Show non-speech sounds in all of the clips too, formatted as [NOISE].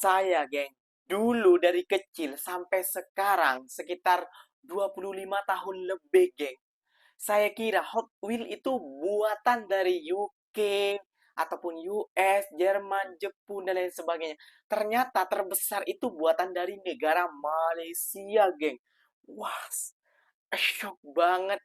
Saya, geng, dulu dari kecil sampai sekarang sekitar 25 tahun lebih, geng. Saya kira Hot Wheels itu buatan dari UK ataupun US, Jerman, Jepun dan lain sebagainya. Ternyata terbesar itu buatan dari negara Malaysia, geng. Wah, shock banget.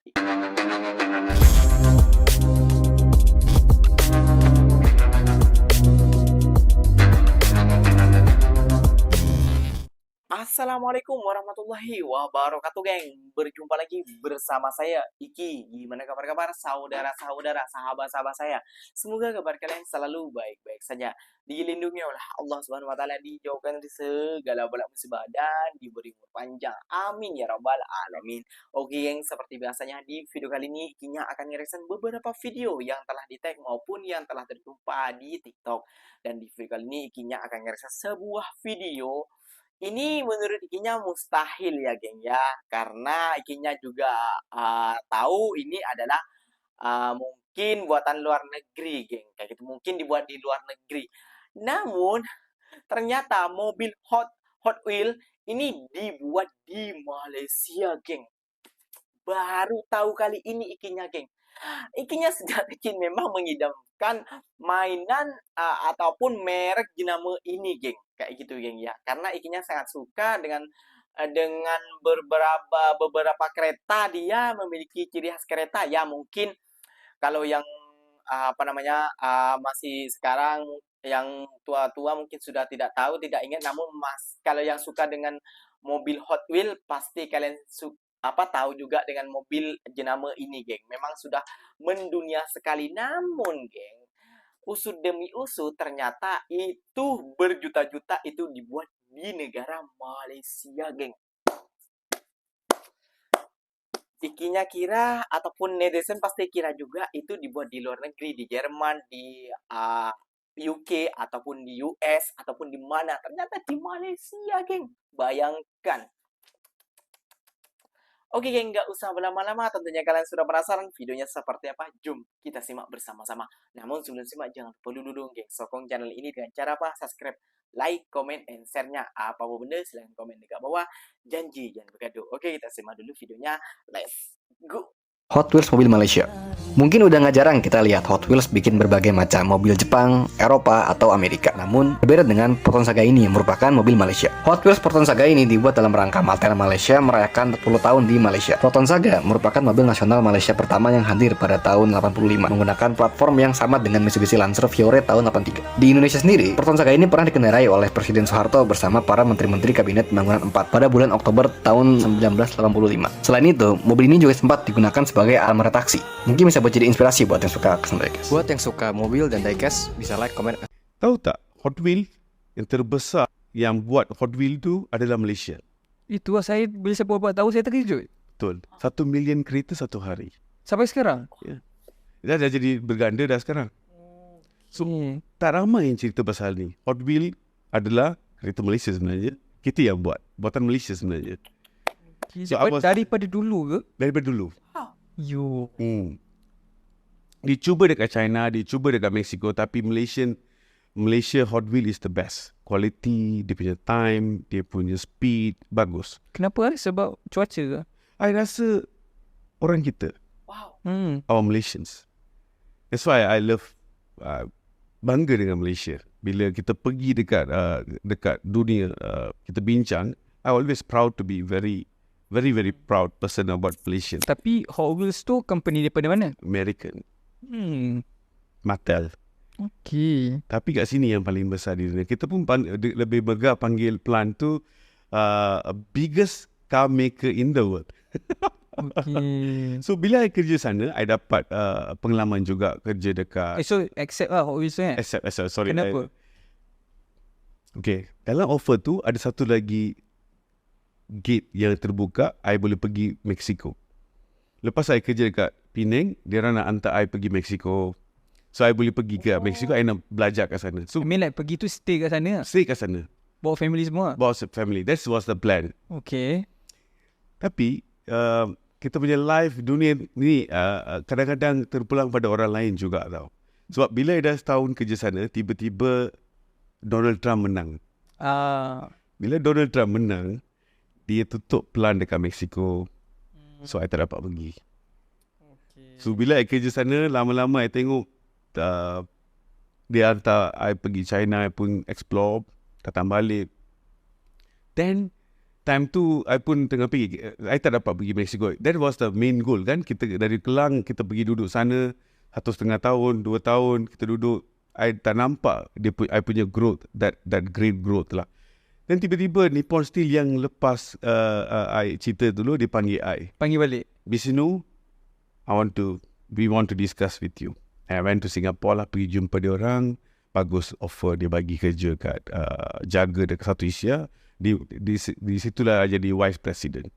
Assalamualaikum warahmatullahi wabarakatuh, geng. Berjumpa lagi bersama saya, Iki. Gimana kabar-kabar, saudara-saudara, sahabat-sahabat saya? Semoga kabar kalian selalu baik-baik saja. Dilindungi oleh Allah Subhanahu wa taala, dijauhkan dari segala bala musibah dan diberi umur panjang. Amin ya rabbal alamin. Oke, geng, seperti biasanya di video kali ini Ikinya akan ngereaction beberapa video yang telah di-tag maupun yang telah terjumpa di TikTok. Dan di video kali ini Ikinya akan ngereaction sebuah video ini menurut ikinya mustahil ya, geng, ya. Karena ikinya juga uh, tahu ini adalah uh, mungkin buatan luar negeri, geng. Kayak gitu, mungkin dibuat di luar negeri. Namun ternyata mobil Hot Hot Wheel ini dibuat di Malaysia, geng. Baru tahu kali ini ikinya, geng. Ikinya sejak [LAUGHS] kecil memang mengidamkan mainan uh, ataupun merek dinamo ini, geng. Kayak gitu geng ya. Karena ikinya sangat suka dengan eh, dengan beberapa beberapa kereta dia memiliki ciri khas kereta. Ya mungkin kalau yang apa namanya masih sekarang yang tua-tua mungkin sudah tidak tahu tidak ingat. Namun mas kalau yang suka dengan mobil Hot Wheel pasti kalian su apa tahu juga dengan mobil jenama ini geng memang sudah mendunia sekali namun geng usut demi usut ternyata itu berjuta-juta itu dibuat di negara Malaysia, geng. Ikinya kira ataupun netizen pasti kira juga itu dibuat di luar negeri, di Jerman, di uh, ah, UK ataupun di US ataupun di mana. Ternyata di Malaysia, geng. Bayangkan Oke geng, nggak usah berlama-lama, tentunya kalian sudah penasaran videonya seperti apa? Jom kita simak bersama-sama. Namun sebelum simak, jangan lupa dulu dong geng, sokong channel ini dengan cara apa? Subscribe, like, comment, and share-nya. Apa-apa benda, silahkan komen di bawah. Janji, jangan bergaduh. Oke, kita simak dulu videonya. Let's go! Hot Wheels mobil Malaysia. Mungkin udah nggak jarang kita lihat Hot Wheels bikin berbagai macam mobil Jepang, Eropa, atau Amerika. Namun, berbeda dengan Proton Saga ini yang merupakan mobil Malaysia. Hot Wheels Proton Saga ini dibuat dalam rangka Maltena Malaysia merayakan 40 tahun di Malaysia. Proton Saga merupakan mobil nasional Malaysia pertama yang hadir pada tahun 85 menggunakan platform yang sama dengan Mitsubishi Lancer Fiore tahun 83. Di Indonesia sendiri, Proton Saga ini pernah dikendarai oleh Presiden Soeharto bersama para menteri-menteri Kabinet Pembangunan 4 pada bulan Oktober tahun 1985. Selain itu, mobil ini juga sempat digunakan sebagai armada taksi. Mungkin bisa buat jadi inspirasi buat yang suka custom diecast. Buat yang suka mobil dan diecast, bisa like, komen. Tahu tak, Hot Wheels yang terbesar yang buat Hot Wheels tu adalah Malaysia. Itu lah saya bila saya buat tahu saya terkejut. Betul. Satu million kereta satu hari. Sampai sekarang? Ya. Dah, dah jadi berganda dah sekarang. So, hmm. tak ramai yang cerita pasal ni. Hot Wheels adalah kereta Malaysia sebenarnya. Kita yang buat. Buatan Malaysia sebenarnya. So, was, daripada dulu ke? Daripada dulu. You. Hmm. Dicuba dekat China, dicuba dekat Mexico tapi Malaysian Malaysia Hot Wheel is the best. Quality, dia punya time, dia punya speed, bagus. Kenapa? Sebab cuaca ke? I rasa orang kita. Wow. Hmm. Our Malaysians. That's why I love uh, bangga dengan Malaysia. Bila kita pergi dekat uh, dekat dunia, uh, kita bincang, I always proud to be very very very proud person about Malaysia. Tapi Hot Wheels tu company daripada mana? American. Hmm. Mattel. Okay. Tapi kat sini yang paling besar di dunia. Kita pun lebih megah panggil plant tu uh, biggest car maker in the world. [LAUGHS] okay. So bila I kerja sana, I dapat uh, pengalaman juga kerja dekat. Eh, so accept lah Hot Wheels eh? Accept, accept. Sorry. Kenapa? I... Okay. Dalam offer tu ada satu lagi gate yang terbuka, I boleh pergi Mexico. Lepas saya kerja dekat Penang, dia orang nak hantar I pergi Mexico. So, I boleh pergi ke Mexico, I nak belajar kat sana. So, I mean like pergi tu stay kat sana? Stay kat sana. Bawa family semua? Bawa family. That was the plan. Okay. Tapi, uh, kita punya life dunia ni uh, kadang-kadang terpulang pada orang lain juga tau. Sebab bila dah setahun kerja sana, tiba-tiba Donald Trump menang. Ah, Bila Donald Trump menang, dia tutup plan dekat Mexico. Hmm. So, I tak dapat pergi. So, bila I kerja sana, lama-lama I tengok uh, dia hantar I pergi China, I pun explore, datang balik. Then, time tu I pun tengah pergi, I tak dapat pergi Mexico. That was the main goal kan. Kita dari Kelang, kita pergi duduk sana, satu setengah tahun, dua tahun, kita duduk. I tak nampak dia pu- I punya growth, that that great growth lah. Dan tiba-tiba Nippon Steel yang lepas uh, uh, I cerita dulu, dia panggil I. Panggil balik. Bisnu, I want to, we want to discuss with you. And I went to Singapore lah, pergi jumpa dia orang. Bagus offer dia bagi kerja kat uh, jaga dekat satu Asia. Di, di, di situlah I jadi vice president.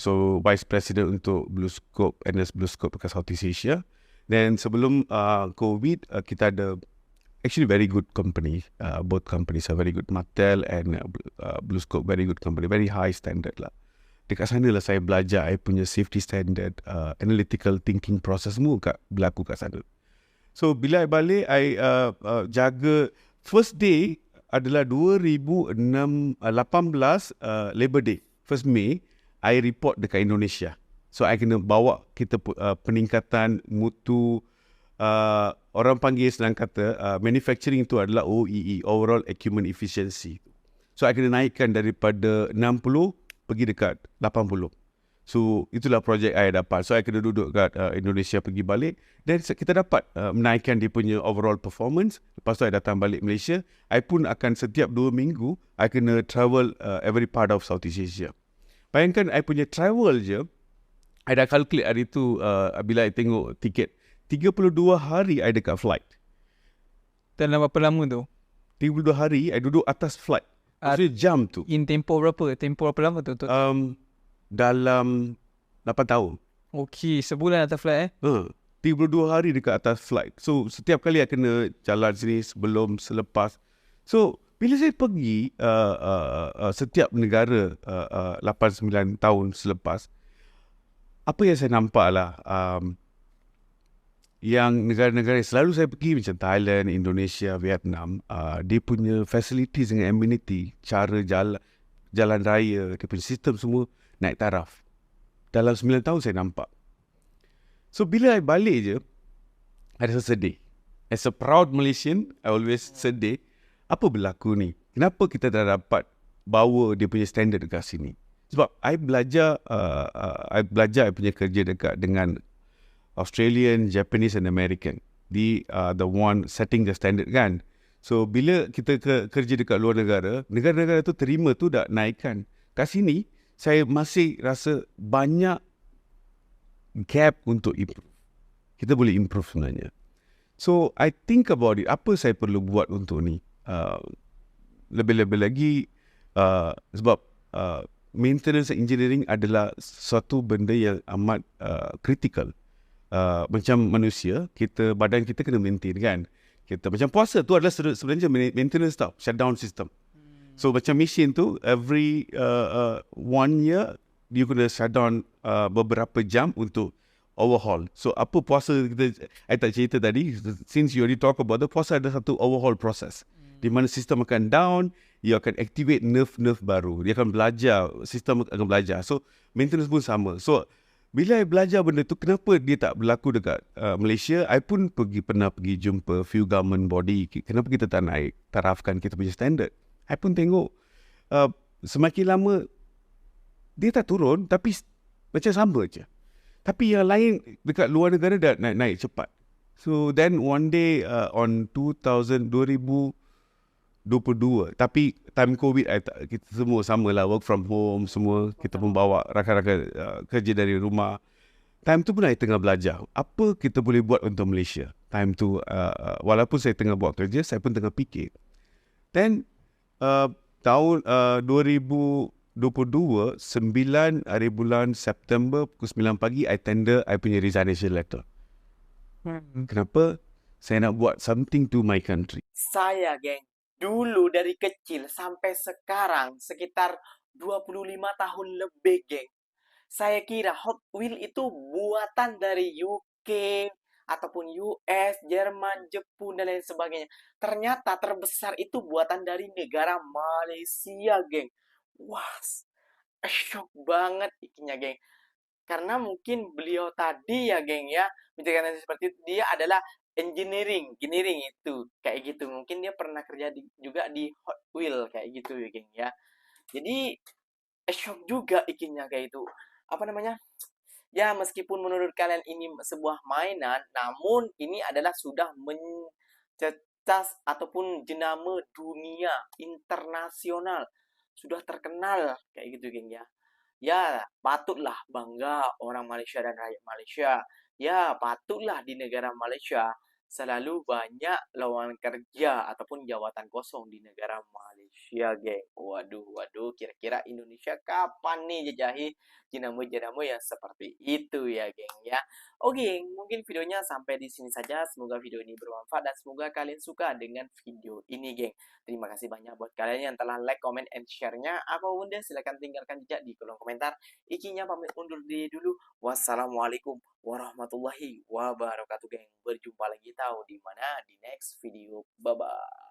So vice president untuk Blue Scope, NS Blue Scope dekat Southeast Asia. Then sebelum uh, COVID, uh, kita ada actually very good company. Uh, both companies are very good. Mattel and uh, uh, Blue Scope very good company. Very high standard lah. Dekat sana lah saya belajar I punya safety standard, uh, analytical thinking process semua kat, berlaku kat sana. So bila I balik, I uh, uh, jaga first day adalah 2018 uh, Labor Day. First May, I report dekat Indonesia. So I kena bawa kita uh, peningkatan mutu uh, orang panggil senang kata uh, manufacturing itu adalah OEE, overall equipment efficiency. So I kena naikkan daripada 60 pergi dekat 80. So itulah projek I dapat. So I kena duduk kat uh, Indonesia pergi balik dan kita dapat uh, menaikkan dia punya overall performance. Lepas tu I datang balik Malaysia. I pun akan setiap 2 minggu I kena travel uh, every part of Southeast Asia. Bayangkan I punya travel je I dah calculate hari tu uh, bila I tengok tiket 32 hari I dekat flight. Dalam berapa lama tu? 32 hari I duduk atas flight. Maksudnya jam tu. In tempoh berapa? Tempoh berapa lama tu? tu? Um, dalam 8 tahun. Okey, sebulan atas flight eh. Ha, 32 hari dekat atas flight. So setiap kali I kena jalan sini sebelum selepas. So bila saya pergi uh, uh, uh, setiap negara uh, uh, 8-9 tahun selepas, apa yang saya nampak lah um, yang negara-negara yang selalu saya pergi macam Thailand, Indonesia, Vietnam, uh, dia punya facilities dengan amenity, cara jalan jalan raya, dia punya sistem semua naik taraf. Dalam 9 tahun saya nampak. So bila I balik je, I rasa sedih. As a proud Malaysian, I always sedih. Apa berlaku ni? Kenapa kita tak dapat bawa dia punya standard dekat sini? Sebab I belajar, uh, uh, I belajar I punya kerja dekat dengan Australian, Japanese and American. Di uh, the one setting the standard kan. So bila kita ke, kerja dekat luar negara, negara-negara tu terima tu dah naikkan. Kat sini, saya masih rasa banyak gap untuk improve. Kita boleh improve sebenarnya. So, I think about it. Apa saya perlu buat untuk ni? Uh, lebih-lebih lagi uh, sebab uh, maintenance engineering adalah suatu benda yang amat uh, critical. Uh, macam manusia, kita badan kita kena maintain kan. Kita macam puasa tu adalah se- sebenarnya ma- maintenance tau, shutdown system. So macam mesin tu every uh, uh, one year you kena shutdown uh, beberapa jam untuk overhaul. So apa puasa kita I tak cerita tadi since you already talk about the puasa ada satu overhaul process. Di mana sistem akan down, you akan activate nerve-nerve baru. Dia akan belajar, sistem akan belajar. So maintenance pun sama. So bila I belajar benda tu kenapa dia tak berlaku dekat uh, Malaysia, I pun pergi pernah pergi jumpa few government body. Kenapa kita tak naik tarafkan kita punya standard? I pun tengok uh, semakin lama dia tak turun tapi macam sama je. Tapi yang lain dekat luar negara dah naik-naik cepat. So then one day uh, on 2000 2022 tapi time covid I kita semua sama lah work from home semua kita pun bawa rakan-rakan uh, kerja dari rumah. Time tu pun I tengah belajar apa kita boleh buat untuk Malaysia. Time tu uh, uh, walaupun saya tengah buat kerja saya pun tengah fikir. Then uh, tahun uh, 2022 9 hari bulan September pukul 9 pagi I tender I punya resignation letter. Kenapa? Saya nak buat something to my country. Saya, geng, dulu dari kecil sampai sekarang sekitar 25 tahun lebih, geng. Saya kira Hot Wheel itu buatan dari UK, ataupun US, Jerman, Jepun dan lain sebagainya. Ternyata terbesar itu buatan dari negara Malaysia, geng. Wah, shock banget ikinya, geng. Karena mungkin beliau tadi ya, geng ya, menceritakan seperti itu, dia adalah engineering, engineering itu kayak gitu. Mungkin dia pernah kerja di, juga di Hot Wheel kayak gitu ya, geng ya. Jadi shock juga ikinya kayak itu. Apa namanya? Ya, meskipun menurut kalian ini sebuah mainan, namun ini adalah sudah mencecas ataupun jenama dunia internasional. Sudah terkenal kayak gitu, geng ya. Ya, patutlah bangga orang Malaysia dan rakyat Malaysia. Ya, patutlah di negara Malaysia selalu banyak lowongan kerja ataupun jawatan kosong di negara Malaysia, geng. Waduh, waduh, kira-kira Indonesia kapan nih jajahi jenama-jenama yang seperti itu ya, geng ya. Oke, mungkin videonya sampai di sini saja. Semoga video ini bermanfaat dan semoga kalian suka dengan video ini, geng. Terima kasih banyak buat kalian yang telah like, comment, and share-nya. Apa bunda, silahkan tinggalkan jejak di kolom komentar. Ikinya pamit undur diri dulu. Wassalamualaikum warahmatullahi wabarakatuh, geng. Berjumpa lagi tahu di mana di next video. Bye-bye.